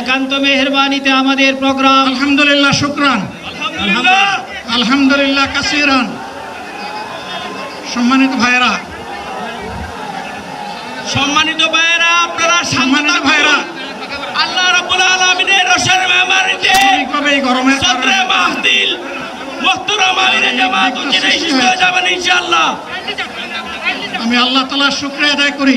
একান্ত মেহরবানিতে আমাদের প্রোগ্রাম। আলহামদুলিল্লাহ শুক্রান। আলহামদুলিল্লাহ। কাসিরান। সম্মানিত ভাইরা সম্মানিত ভাইরা আপনারা সম্মানিত ভাইরা আল্লাহ রাব্বুল আলামিনের রসের মেহমানিতে এই গরমের সদরে মাহদিল মুহতারাম আমিরে জামাত উচিত যাবেন ইনশাআল্লাহ। আমি আল্লাহ তালার শুক্রিয়া আদায় করি।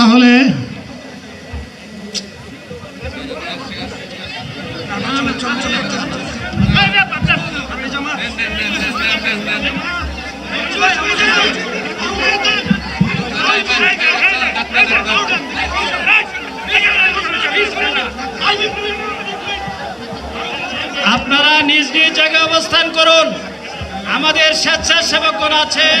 তাহলে আপনারা নিজ নিজ জায়গায় অবস্থান করুন। আমাদের স্বেচ্ছাসেবকগণ আছেন।